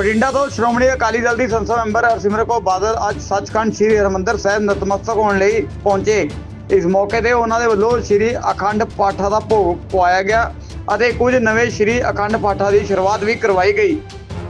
ਬਠਿੰਡਾ ਤੋਂ ਸ਼੍ਰੋਮਣੀ ਅਕਾਲੀ ਦਲ ਦੀ ਸੰਸਦ ਮੈਂਬਰ ਹਰਸਿਮਰਤ ਕੌਰ ਬਾਦਲ ਅੱਜ ਸੱਚਖੰਡ ਸ੍ਰੀ ਹਰਿਮੰਦਰ ਸਾਹਿਬ ਨਤਮਸਤਕ ਹੋਣ ਲਈ ਪਹੁੰਚੇ। ਇਸ ਮੌਕੇ ਤੇ ਉਹਨਾਂ ਦੇ ਵੱਲੋਂ ਸ੍ਰੀ ਅਖੰਡ ਪਾਠਾਂ ਦਾ ਭੋਗ ਪਵਾਇਆ ਗਿਆ ਅਤੇ ਕੁਝ ਨਵੇਂ ਸ੍ਰੀ ਅਖੰਡ ਪਾਠਾਂ ਦੀ ਸ਼ੁਰੂਆਤ ਵੀ ਕਰਵਾਈ ਗਈ।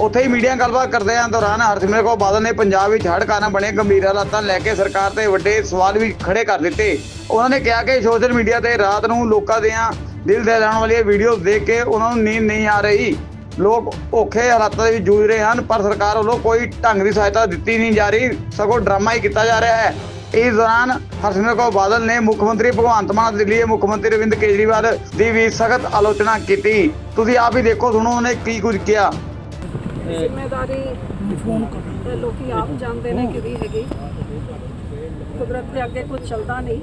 ਉੱਥੇ ਹੀ ਮੀਡੀਆ ਨਾਲ ਗੱਲਬਾਤ ਕਰਦਿਆਂ ਦੌਰਾਨ ਹਰਸਿਮਰਤ ਕੌਰ ਬਾਦਲ ਨੇ ਪੰਜਾਬ ਵਿੱਚ ਹੜ੍ਹ ਕਾਰਨ ਬਣੇ ਗੰਭੀਰ ਹਾਲਾਤਾਂ ਲੈ ਕੇ ਸਰਕਾਰ ਤੇ ਵੱਡੇ ਸਵਾਲ ਵੀ ਖੜੇ ਕਰ ਦਿੱਤੇ। ਉਹਨਾਂ ਨੇ ਕਿਹਾ ਕਿ ਸੋਸ਼ਲ ਮੀਡੀਆ ਤੇ ਰਾਤ ਨੂੰ ਲੋਕਾਂ ਦੀਆਂ ਦਿਲ ਦਹਿਲਾਉਣ ਵਾਲੀਆਂ ਵੀਡੀਓਜ਼ ਦੇਖ ਕੇ ਉਹਨਾਂ ਨੂੰ ਨੀਂਦ ਨਹੀਂ ਆ ਰਹੀ। ਲੋਕ ਔਖੇ ਹਾਲਾਤਾਂ ਦੇ ਵਿੱਚ ਜੂਝ ਰਹੇ ਹਨ ਪਰ ਸਰਕਾਰ ਵੱਲੋਂ ਕੋਈ ਢੰਗ ਦੀ ਸਹਾਇਤਾ ਦਿੱਤੀ ਨਹੀਂ ਜਾ ਰਹੀ ਸਗੋਂ ਡਰਾਮਾ ਹੀ ਕੀਤਾ ਜਾ ਰਿਹਾ ਹੈ। ਇਸ ਦੌਰਾਨ ਹਰਸਿਮਰਤ ਕੌਰ ਬਾਦਲ ਨੇ ਮੁੱਖ ਮੰਤਰੀ ਭਗਵੰਤ ਮਾਨ ਦਿੱਲੀ ਦੇ ਮੁੱਖ ਮੰਤਰੀ ਅਰਵਿੰਦ ਕੇਜਰੀਵਾਲ ਦੀ ਵੀ ਸਖਤ ਆਲੋਚਨਾ ਕੀਤੀ। ਤੁਸੀਂ ਆਪ ਹੀ ਦੇਖੋ ਸੁਣੋ ਉਹਨੇ ਕੀ ਕੁਝ ਕਿਹਾ। ਜ਼ਿੰਮੇਵਾਰੀ ਤੇ ਲੋਕੀ ਆਪ ਜਾਣਦੇ ਨੇ ਕਿਹਦੀ ਹੈਗੀ। ਕੁਦਰਤ ਦੇ ਅੱਗੇ ਕੁਝ ਚੱਲਦਾ ਨਹੀਂ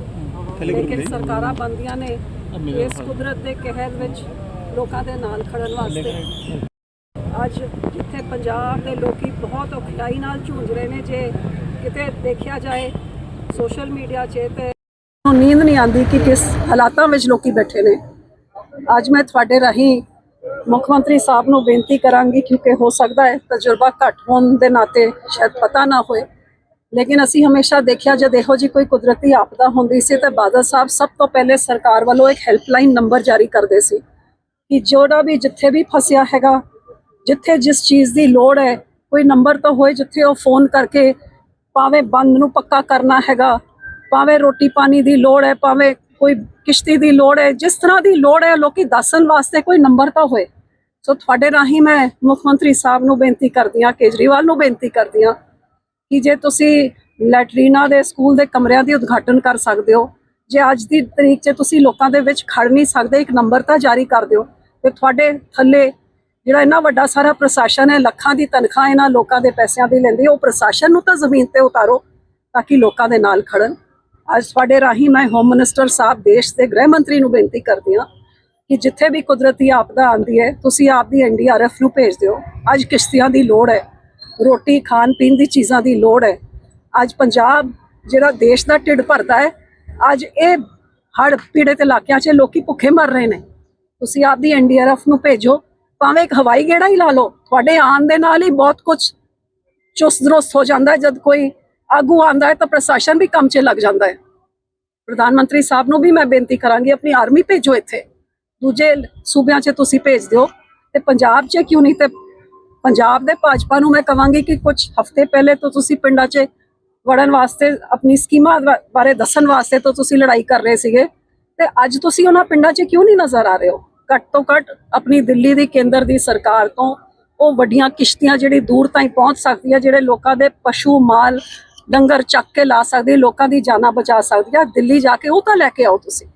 ਲੇਕਿਨ ਸਰਕਾਰਾਂ ਬੰਦੀਆਂ ਨੇ। ਇਸ ਕੁਦਰਤ ਦੇ ਕਹਿਰ ਵਿੱਚ ਲੋਕਾਂ ਦੇ ਨਾਲ ਖੜਨ ਵਾਸਤੇ। ਅੱਜ ਜਿੱਥੇ ਪੰਜਾਬ ਦੇ ਲੋਕੀ ਬਹੁਤ ਔਖਿਆਈ ਨਾਲ ਝੂੰਝ ਰਹੇ ਨੇ, ਜੇ ਕਿਤੇ ਦੇਖਿਆ ਜਾਏ ਸੋਸ਼ਲ ਮੀਡੀਆ 'ਚ ਤੇ ਨੂੰ ਨੀਂਦ ਨਹੀਂ ਆਉਂਦੀ ਕਿ ਕਿਸ ਹਾਲਾਤਾਂ ਵਿੱਚ ਲੋਕੀ ਬੈਠੇ ਨੇ। ਅੱਜ ਮੈਂ ਤੁਹਾਡੇ ਰਾਹੀਂ ਮੁੱਖ ਮੰਤਰੀ ਸਾਹਿਬ ਨੂੰ ਬੇਨਤੀ ਕਰਾਂਗੀ ਕਿਉਂਕਿ ਹੋ ਸਕਦਾ ਹੈ ਤਜਰਬਾ ਘੱਟ ਹੋਣ ਦੇ ਨਾਤੇ ਸ਼ਾਇਦ ਪਤਾ ਨਾ ਹੋਏ। ਲੇਕਿਨ ਅਸੀਂ ਹਮੇਸ਼ਾ ਦੇਖਿਆ ਜਦ ਇਹੋ ਜੀ ਕੋਈ ਕੁਦਰਤੀ ਆਪਦਾ ਹੁੰਦੀ ਸੀ ਤਾਂ ਬਾਦਲ ਸਾਹਿਬ ਸਭ ਤੋਂ ਪਹਿਲੇ ਸਰਕਾਰ ਵੱਲੋਂ ਇੱਕ ਹੈਲਪਲਾਈਨ ਨੰਬਰ ਜਾਰੀ ਕਰਦੇ ਸੀ। ਕਿ ਜਿਹੜਾ ਵੀ ਜਿੱਥੇ ਵੀ ਫਸਿਆ ਹੈਗਾ, ਜਿੱਥੇ ਜਿਸ ਚੀਜ਼ ਦੀ ਲੋੜ ਹੈ, ਕੋਈ ਨੰਬਰ ਤਾਂ ਹੋਏ ਜਿੱਥੇ ਉਹ ਫੋਨ ਕਰਕੇ ਭਾਵੇਂ ਬੰਦ ਨੂੰ ਪੱਕਾ ਕਰਨਾ ਹੈਗਾ, ਭਾਵੇਂ ਰੋਟੀ ਪਾਣੀ ਦੀ ਲੋੜ ਹੈ, ਭਾਵੇਂ ਕੋਈ ਕਿਸ਼ਤੀ ਦੀ ਲੋੜ ਹੈ, ਜਿਸ ਤਰ੍ਹਾਂ ਦੀ ਲੋੜ ਹੈ ਲੋਕੀ ਦੱਸਣ ਵਾਸਤੇ ਕੋਈ ਨੰਬਰ ਤਾਂ ਹੋਏ। ਸੋ ਤੁਹਾਡੇ ਰਾਹੀਂ ਮੈਂ ਮੁੱਖ ਮੰਤਰੀ ਸਾਹਿਬ ਨੂੰ ਬੇਨਤੀ ਕਰਦੀ ਹਾਂ, ਕੇਜਰੀਵਾਲ ਨੂੰ ਬੇਨਤੀ ਕਰਦੀ ਹਾਂ ਕਿ ਜੇ ਤੁਸੀਂ ਲੈਟਰੀਨਾ ਦੇ ਸਕੂਲ ਦੇ ਕਮਰਿਆਂ ਦੀ ਉਦਘਾਟਨ ਕਰ ਸਕਦੇ ਹੋ, ਜੇ ਅੱਜ ਦੀ ਤਰੀਕ 'ਚ ਤੁਸੀਂ ਲੋਕਾਂ ਦੇ ਵਿੱਚ ਖੜ ਨਹੀਂ ਸਕਦੇ, ਇੱਕ ਨੰਬਰ ਤਾਂ ਜਾਰੀ ਕਰ ਦਿਓ। ਤੇ ਤੁਹਾਡੇ ਥੱਲੇ ਜਿਹੜਾ ਇੰਨਾ ਵੱਡਾ ਸਾਰਾ ਪ੍ਰਸ਼ਾਸਨ ਹੈ, ਲੱਖਾਂ ਦੀ ਤਨਖਾਹ ਇਹਨਾਂ ਲੋਕਾਂ ਦੇ ਪੈਸਿਆਂ ਦੀ ਲੈਂਦੀ ਉਹ ਪ੍ਰਸ਼ਾਸਨ ਨੂੰ ਤਾਂ ਜ਼ਮੀਨ ਤੇ ਉਤਾਰੋ ਤਾਂ ਕਿ ਲੋਕਾਂ ਦੇ ਨਾਲ ਖੜਨ। ਅੱਜ ਤੁਹਾਡੇ ਰਾਹੀਂ ਮੈਂ ਹੋਮ ਮਿਨਿਸਟਰ ਸਾਹਿਬ, ਦੇਸ਼ ਦੇ ਗ੍ਰਹਿ ਮੰਤਰੀ ਨੂੰ ਬੇਨਤੀ ਕਰਦੀ ਹਾਂ ਕਿ ਜਿੱਥੇ ਵੀ ਕੁਦਰਤੀ ਆਪਦਾ ਆਉਂਦੀ ਹੈ, ਤੁਸੀਂ ਆਪ ਦੀ ਐਨਡੀਆਰਐਫ ਨੂੰ ਭੇਜ ਦਿਓ। ਅੱਜ ਕਿਸ਼ਤੀਆਂ ਦੀ ਲੋੜ ਹੈ, ਰੋਟੀ, ਖਾਣ ਪੀਣ ਦੀ ਚੀਜ਼ਾਂ ਦੀ ਲੋੜ ਹੈ। ਅੱਜ ਪੰਜਾਬ ਜਿਹੜਾ ਦੇਸ਼ ਦਾ ਢਿੱਡ ਭਰਦਾ ਹੈ, ਅੱਜ ਇਹ ਹੜ ਪੀੜਤ ਇਲਾਕਿਆਂ 'ਚ ਲੋਕੀ ਭੁੱਖੇ ਮਰ ਰਹੇ ਨੇ। ਤੁਸੀਂ ਆਪ ਦੀ ਐਨਡੀਆਰਐਫ ਨੂੰ ਭੇਜੋ, ਭਾਵੇਂ ਇੱਕ ਹਵਾਈ ਗੇੜਾ ਹੀ ਲਾ ਲਓ, ਤੁਹਾਡੇ ਆਉਣ ਦੇ ਨਾਲ ਹੀ ਬਹੁਤ ਕੁਝ ਚੁਸਤ ਦਰੁਸਤ ਹੋ ਜਾਂਦਾ ਹੈ। ਜਦ ਕੋਈ ਆਗੂ ਆਂਦਾ ਹੈ ਤਾਂ ਪ੍ਰਸ਼ਾਸਨ ਵੀ ਕੰਮ 'ਚ ਲੱਗ ਜਾਂਦਾ ਹੈ। ਪ੍ਰਧਾਨ ਮੰਤਰੀ ਸਾਹਿਬ ਨੂੰ ਵੀ ਮੈਂ ਬੇਨਤੀ ਕਰਾਂਗੀ, ਆਪਣੀ ਆਰਮੀ ਭੇਜੋ ਇੱਥੇ। ਦੂਜੇ ਸੂਬਿਆਂ 'ਚ ਤੁਸੀਂ ਭੇਜ ਦਿਓ। ਤੇ ਪੰਜਾਬ 'ਚ ਕਿਉਂ ਨਹੀਂ ਤੇ ਪੰਜਾਬ ਦੇ ਭਾਜਪਾ ਨੂੰ ਮੈਂ ਕਹਾਂਗੀ ਕਿ ਕੁਝ ਹਫ਼ਤੇ ਪਹਿਲੇ ਤੋਂ ਤੁਸੀਂ ਪਿੰਡਾਂ 'ਚ ਵੜਨ ਵਾਸਤੇ, ਆਪਣੀ ਸਕੀਮਾਂ ਬਾਰੇ ਦੱਸਣ ਵਾਸਤੇ ਤੋਂ ਤੁਸੀਂ ਲੜਾਈ ਕਰ ਰਹੇ ਸੀਗੇ। ਤੇ ਅੱਜ ਤੁਸੀਂ ਉਹਨਾਂ ਪਿੰਡਾਂ 'ਚ ਕਿਉਂ ਨਹੀਂ ਨਜ਼ਰ ਆ ਰਹੇ ਹੋ? ਘੱਟ ਤੋਂ ਘੱਟ ਆਪਣੀ ਦਿੱਲੀ ਦੀ ਕੇਂਦਰ ਦੀ ਸਰਕਾਰ ਤੋਂ ਉਹ ਵੱਡੀਆਂ ਕਿਸ਼ਤੀਆਂ ਜਿਹੜੀ ਦੂਰ ਤਾਈਂ ਪਹੁੰਚ ਸਕਦੀ ਹੈ ਜਿਹੜੇ ਲੋਕਾਂ ਦੇ ਪਸ਼ੂ, ਮਾਲ, ਡੰਗਰ ਚੱਕ ਕੇ ਲਾ ਸਕਦੀ ਲੋਕਾਂ ਦੀ ਜਾਨਾਂ ਬਚਾ ਸਕਦੀ ਹੈ ਦਿੱਲੀ ਜਾ ਕੇ ਉਹ ਤਾਂ ਲੈ ਕੇ ਆਓ ਤੁਸੀਂ।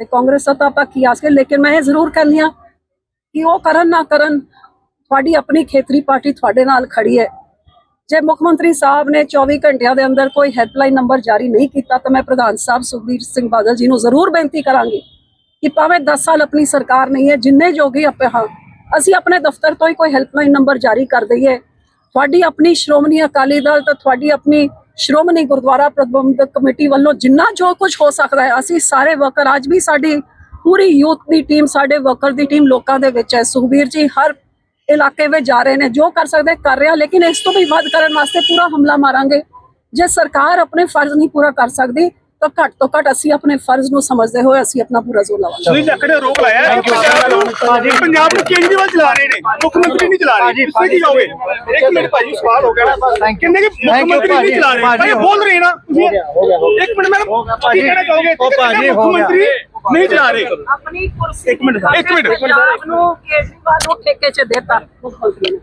ਤੇ ਕਾਂਗਰਸ ਦਾ ਤਾਂ ਆਪਾਂ ਕੀ ਆਸ ਕੇ ਲੇਕਿਨ ਮੈਂ ਇਹ ਜ਼ਰੂਰ ਕਹਿੰਦੀ ਹਾਂ ਕਿ ਉਹ ਕਰਨ ਨਾ ਕਰਨ ਤੁਹਾਡੀ ਆਪਣੀ ਖੇਤਰੀ ਪਾਰਟੀ ਤੁਹਾਡੇ ਨਾਲ ਖੜੀ ਹੈ। ਜੇ ਮੁੱਖ ਮੰਤਰੀ ਸਾਹਿਬ ਨੇ 24 ਘੰਟਿਆਂ ਦੇ ਅੰਦਰ ਕੋਈ ਹੈਲਪਲਾਈਨ ਨੰਬਰ ਜਾਰੀ ਨਹੀਂ ਕੀਤਾ, ਤਾਂ ਮੈਂ ਪ੍ਰਧਾਨ ਸਾਹਿਬ ਸੁਖਬੀਰ ਸਿੰਘ ਬਾਦਲ ਜੀ ਨੂੰ ਜ਼ਰੂਰ ਬੇਨਤੀ ਕਰਾਂਗੀ ਕਿ ਭਾਵੇਂ 10 ਸਾਲ ਆਪਣੀ ਸਰਕਾਰ ਨਹੀਂ ਹੈ, ਜਿੰਨੇ ਜੋਗੀ ਆਪੇ ਹਾਂ, ਅਸੀਂ ਆਪਣੇ ਦਫ਼ਤਰ ਤੋਂ ਹੀ ਕੋਈ ਹੈਲਪਲਾਈਨ ਨੰਬਰ ਜਾਰੀ ਕਰ ਦਈਏ। ਤੁਹਾਡੀ ਆਪਣੀ ਸ਼੍ਰੋਮਣੀ ਅਕਾਲੀ ਦਲ ਤੇ ਤੁਹਾਡੀ ਆਪਣੀ ਸ਼੍ਰੋਮਣੀ ਗੁਰਦੁਆਰਾ ਪ੍ਰਬੰਧਕ ਕਮੇਟੀ ਵੱਲੋਂ ਜਿੰਨਾ ਜੋ ਕੁਝ ਹੋ ਸਕਦਾ ਹੈ, ਅਸੀਂ ਸਾਰੇ ਵਰਕਰ ਅੱਜ ਵੀ ਸਾਡੀ ਪੂਰੀ ਯੂਥ ਦੀ ਟੀਮ ਸਾਡੇ ਵਰਕਰ ਦੀ ਟੀਮ ਲੋਕਾਂ ਦੇ ਵਿੱਚ ਹੈ। ਸੁਖਬੀਰ ਜੀ, ਹਰ ਇਲਾਕੇ ਵਿੱਚ ਜਾ ਰਹੇ ਨੇ, ਜੋ ਕਰ ਸਕਦੇ ਕਰ ਰਿਹਾ, ਲੇਕਿਨ ਇਸ ਤੋਂ ਵੀ ਵੱਧ ਕਰਨ ਵਾਸਤੇ ਪੂਰਾ ਹਮਲਾ ਮਾਰਾਂਗੇ। ਜੇ ਸਰਕਾਰ ਆਪਣੇ ਫਰਜ਼ ਨਹੀਂ ਪੂਰਾ ਕਰ ਸਕਦੀ ਤਾਂ ਘੱਟ ਤੋਂ ਘੱਟ ਅਸੀਂ ਆਪਣੇ ਫਰਜ਼ ਨੂੰ ਸਮਝਦੇ ਹੋਏ ਅਸੀਂ ਆਪਣਾ ਪੂਰਾ ਜ਼ੋਰ ਲਾਵਾਂਗੇ। ਤੁਸੀਂ ਲੱਕੜੇ ਰੋਕ ਲਾਇਆ ਹੈ? ਪੰਜਾਬ ਨੂੰ ਪੰਜਾਬ ਨੂੰ ਕੇਜਰੀਵਾਲ ਚਲਾ ਰਹੇ ਨੇ ਮੁੱਖ ਮੰਤਰੀ ਨਹੀਂ ਚਲਾ ਰਹੇ। ਤੁਸੀਂ ਕੀ ਜਾਓਗੇ ਇੱਕ ਮਿੰਟ ਭਾਜੀ ਸਵਾਲ ਹੋ ਗਿਆ। ਕਿੰਨੇ ਕਿ ਮੁੱਖ ਮੰਤਰੀ ਨਹੀਂ ਚਲਾ ਰਹੇ? ਭਾਈ ਬੋਲ ਰਹੇ ਨਾ। ਤੁਸੀਂ ਇੱਕ ਮਿੰਟ ਮੈਡਮ ਕੀ ਕਹਿਣਾ ਚਾਹੋਗੇ ਮੁੱਖ ਮੰਤਰੀ ਨਹੀਂ ਚਲਾ ਰਹੇ? ਆਪਣੀ ਕੁਰਸੀ ਇੱਕ ਮਿੰਟ, ਇੱਕ ਮਿੰਟ। ਨੂੰ ਕੇਜਰੀਵਾਲ ਨੂੰ ਠੇਕੇ 'ਚ ਦੇਤਾ। ਮੁੱਖ ਮੰਤਰੀ ਨੇ।